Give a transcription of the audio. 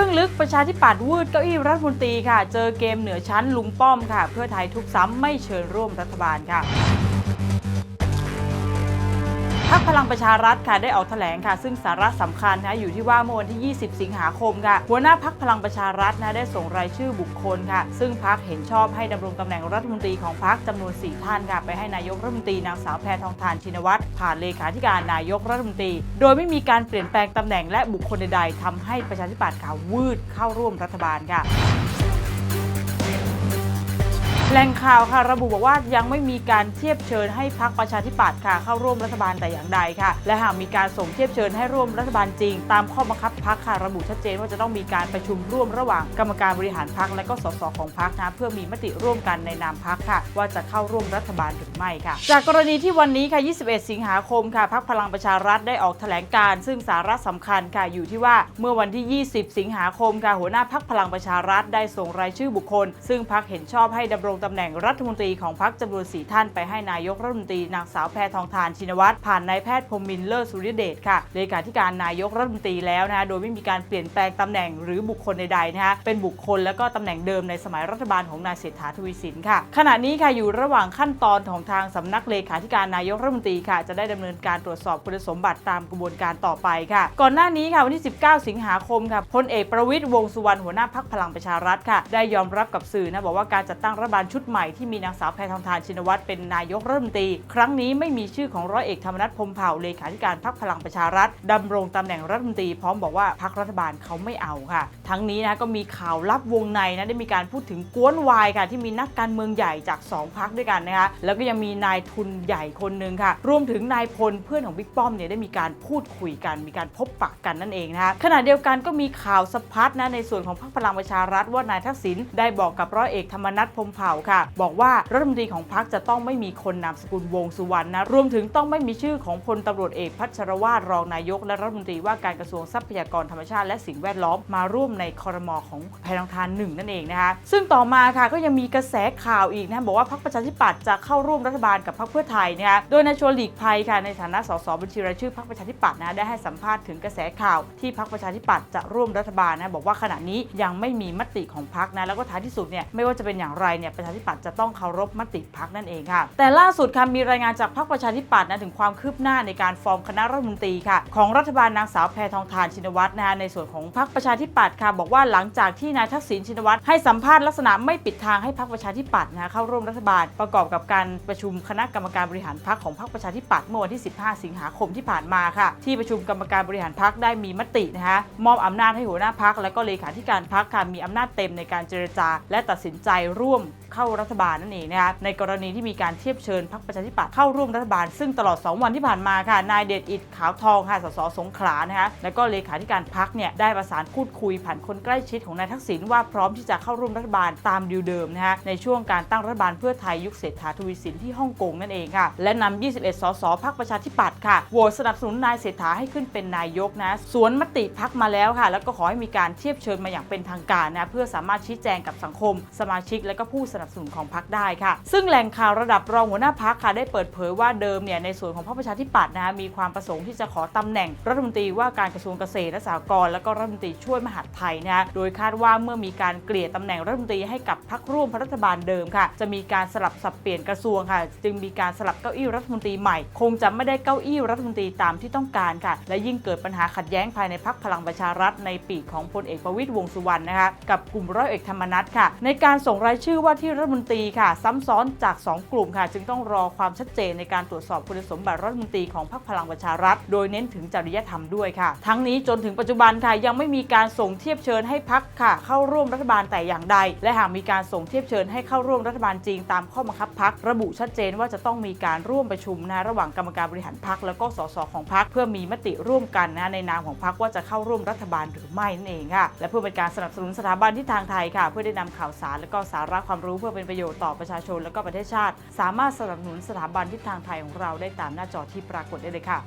บื้องลึกประชาธิปัตย์วืดเก้าอี้รัฐมนตรีค่ะ เจอเกมเหนือชั้นลุงป้อมค่ะ เพื่อไทยทุกซ้ำไม่เชิญร่วมรัฐบาลค่ะ พักพลังประชารัฐค่ะได้ออกแถลงค่ะ ซึ่งสาระสำคัญนะอยู่ที่ว่าเมื่อวันที่ 20 สิงหาคมค่ะ หัวหน้าพักพลังประชารัฐนะได้ส่งรายชื่อบุคคลค่ะ ซึ่งพักเห็นชอบให้ดำรงตำแหน่งรัฐมนตรีของพักจำนวน 4 ท่านค่ะ ไปให้นายกรัฐมนตรีนางสาวแพทองทานชินวัตรผ่านเลขาธิการนายกรัฐมนตรี โดยไม่มีการเปลี่ยนแปลงตำแหน่งและบุคคลใดๆทำให้ประชาธิปัตย์ค่ะวืดเข้าร่วมรัฐบาลค่ะ แหล่งข่าวค่ะระบุบอกว่ายังไม่มีการเทียบเชิญให้พักประชาธิปัตย์ค่ะเข้าร่วมรัฐบาลแต่อย่างใดค่ะ และหากมีการส่งเทียบเชิญให้ร่วมรัฐบาลจริง ตามข้อบังคับพักค่ะระบุชัดเจนว่าจะต้องมีการประชุมร่วมระหว่างกรรมการบริหารพักและก็สสของพักนะเพื่อมีมติร่วมกันในนามพักค่ะ ว่าจะเข้าร่วมรัฐบาลหรือไม่ค่ะ จากกรณีที่วันนี้ค่ะ 21 สิงหาคมค่ะพักพลังประชารัฐได้ออกแถลงการ์ซึ่งสาระสำคัญค่ะอยู่ที่ว่าเมื่อวันที่ 20 สิงหาคมค่ะหัวหน้าพักพลังประชารัฐได้ส่งรายชื่อบุคคล ซึ่งพักเห็นชอบให้ดำรงตำแหน่งรัฐมนตรีของพักจำนวน4ท่านไปให้นายกรัฐมนตรีนางสาวแพทองทานชินวัตรผ่านนายแพทย์พรมมินเลิศสุริยเดชค่ะเลขาธิการนายกรัฐมนตรีแล้วนะโดยไม่มีการเปลี่ยนแปลงตำแหน่งหรือบุคคลใดๆนะคะเป็นบุคคลและก็ตำแหน่งเดิมในสมัยรัฐบาลของนายเศรษฐาทวีสินค่ะ ขณะนี้ค่ะอยู่ระหว่างขั้นตอนของทางสำนักเลขาธิการนายกรัฐมนตรีค่ะ จะได้ดำเนินการตรวจสอบคุณสมบัติตามกระบวนการต่อไปค่ะ ก่อนหน้านี้ค่ะวันที่ 19 สิงหาคมค่ะพลเอกประวิตยวงสุวรรณหัวหน้าพักพลังประชารัฐค่ะ ได้ยอมรับกับสื่อนะบอกว่าการจัดตั้งรัฐบาลชุดใหม่ที่มีนางสาวแพทองทานชินวัตรเป็นนายกรัฐมนตรี ครั้งนี้ไม่มีชื่อของร้อยเอกธรรมนัฐพมเผ่าเลขาธิการพักพลังประชารัฐดำรงตำแหน่งรัฐมนตรีพร้อมบอกว่าพักรัฐบาลเขาไม่เอาค่ะ ทั้งนี้นะก็มีข่าวลับวงในนะได้มีการพูดถึงกวนวายค่ะ ที่มีนักการเมืองใหญ่จาก 2พักด้วยกันนะคะแล้วก็ยังมีนายทุนใหญ่คนหนึ่งค่ะ รวมถึงนายพลเพื่อนของบิ๊กป้อมเนี่ยได้มีการพูดคุยกัน มีการพบปะกันนั่นเองนะคะขณะเดียวกันก็มีข่าวสะพัดนะในส่วนของพรรคพลังประชารัฐว่านายทักษิณได้บอกกับร้อยเอกธรรมนัฐพมเผ่าค่ะ บอกว่ารัฐมนตรีของพรรคจะต้องไม่มีคนนามสกุลวงสุวรรณนะรวมถึงต้องไม่มีชื่อของพลตำรวจเอกพัชรวาทรองนายก และรัฐมนตรีว่าการกระทรวงทรัพยากรธรรมชาติและสิ่งแวดล้อมมาร่วมในคอรมอของแพรองทานหนึ่งนั่นเองนะคะซึ่งต่อมาค่ะก็ยังมีกระแสข่าวอีกนะบอกว่าพรรคประชาธิปัตย์จะเข้าร่วมรัฐบาลกับพรรคเพื่อไทยนะคะโดยนายชวนหลีกภัยค่ะในฐานะสสบัญชีรายชื่อพรรคประชาธิปัตย์นะได้ให้สัมภาษณ์ถึงกระแสข่าวที่พรรคประชาธิปัตย์จะร่วมรัฐบาลนะบอกว่าขณะนี้ยังไม่มีมติของพรรคนะแล้วก็ท้ายที่สุดเนี่ยไม่ว่าจะเป็นอย่างไรเนี่ยประชาธิปัตย์จะต้องเคารพมติพรรคนั่นเองค่ะ แต่ล่าสุดค่ะมีรายงานจากพรรคประชาธิปัตย์นะถึงความคืบหน้าในการฟอร์มคณะรัฐมนตรีค่ะของรัฐบาลนางสาวแพทองทานชินวัตรนะคะในส่วนของพรรคประชาธิปัตย์ค่ะ บอกว่าหลังจากที่นายทักษิณชินวัตรให้สัมภาษณ์ลักษณะไม่ปิดทางให้พรรคประชาธิปัตย์นะคะเข้าร่วมรัฐบาลประกอบกับการประชุมคณะกรรมการบริหารพรรคของพรรคประชาธิปัตย์เมื่อวันที่ 15 สิงหาคมที่ผ่านมาค่ะ ที่ประชุมกรรมการบริหารพรรคได้มีมตินะคะมอบอำนาจให้หัวหน้าพรรคและก็เลขาธิการพรรคค่ะมีอำนาจเต็มในการเจรจา และตัดสินใจร่วมเข้ารัฐบาลนั่นเองนะคะในกรณีที่มีการเทียบเชิญพรรคประชาธิปัตย์เข้าร่วมรัฐบาล ซึ่งตลอด 2 วันที่ผ่านมาค่ะนายเดชอิดขาวทองค่ะสสสงขลานะคะแล้วก็เลขาธิการพรรคเนี่ยได้ประสานพูดคุยผ่านคนใกล้ชิดของนายทักษิณว่าพร้อมที่จะเข้าร่วมรัฐบาลตามดีลเดิมนะคะในช่วงการตั้งรัฐบาลเพื่อไทยยุคเศรษฐาทวีสินที่ฮ่องกงนั่นเองค่ะและนำ21 สสพรรคประชาธิปัตย์ค่ะโหวตสนับสนุนนายเศรษฐาให้ขึ้นเป็นนายกนะสวนมติพักมาแล้วค่ะ แล้วก็ขอให้มีการเทียบเชิญมาอย่างเป็นทางการนะเพื่อสามารถชี้แจงกับสังคม สมาชิกและก็ผู้สนับสนุนของพักได้ค่ะ ซึ่งแหล่งข่าวระดับรองหัวหน้าพักค่ะได้เปิดเผยว่าเดิมเนี่ยในส่วนของพรรคประชาธิปัตย์นะคะมีความประสงค์ที่จะขอตำแหน่งรัฐมนตรีว่าการกระทรวงเกษตรและสหกรณ์แล้วก็รัฐมนตรีช่วยมหาดไทยนะคะโดยคาดว่าเมื่อมีการเกลี่ยตำแหน่งรัฐมนตรีให้กับพรรคร่วมรัฐบาลเดิมค่ะ จะมีการสลับสับเปลี่ยนกระทรวงค่ะ จึงมีการสลับเก้าอี้รัฐมนตรีใหม่ คงจะไม่ได้เก้าอี้รัฐมนตรีตามที่ต้องการค่ะ และยิ่งเกิดปัญหาขัดแย้งภายในพรรคพลังประชารัฐในปีของพลเอกประวิตยวงสุวรรณนะคะกับกลุ่มร้อยเอกธรรมนัฐค่ะ ในการส่งรายชื่อว่าที่รัฐมนตรีค่ะซ้ำซ้อนจาก 2 กลุ่มค่ะ จึงต้องรอความชัดเจนในการตรวจสอบคุณสมบัติรัฐมนตรีของพรรคพลังประชารัฐ โดยเน้นถึงจริยธรรมด้วยค่ะ ทั้งนี้จนถึงปัจจุบันค่ะยังไม่มีการส่งเทียบเชิญให้พักค่ะ เข้าร่วมรัฐบาลแต่อย่างใด และหากมีการส่งเทียบเชิญให้เข้าร่วมรัฐบาลจริงตามข้อบังคับพักระบุชัดเจนว่าจะต้องมีการร่วมประชุมนะระหว่างกรรมการบริหารพักแล้วก็สสของพักเพื่อมีมติร่วมกันนะในนามของพักว่าจะเข้าร่วมรัฐบาลหรือไม่นั่นเองค่ะและเพื่อเป็นการสนับสนุนสถาบันที่ทางไทยค่ะ เพื่อได้นำข่าวสารและก็สาระความรู้เพื่อเป็นประโยชน์ต่อประชาชนและก็ประเทศชาติ สามารถสนับสนุนสถาบันทิศทางไทยของเราได้ตามหน้าจอที่ปรากฏได้เลยค่ะ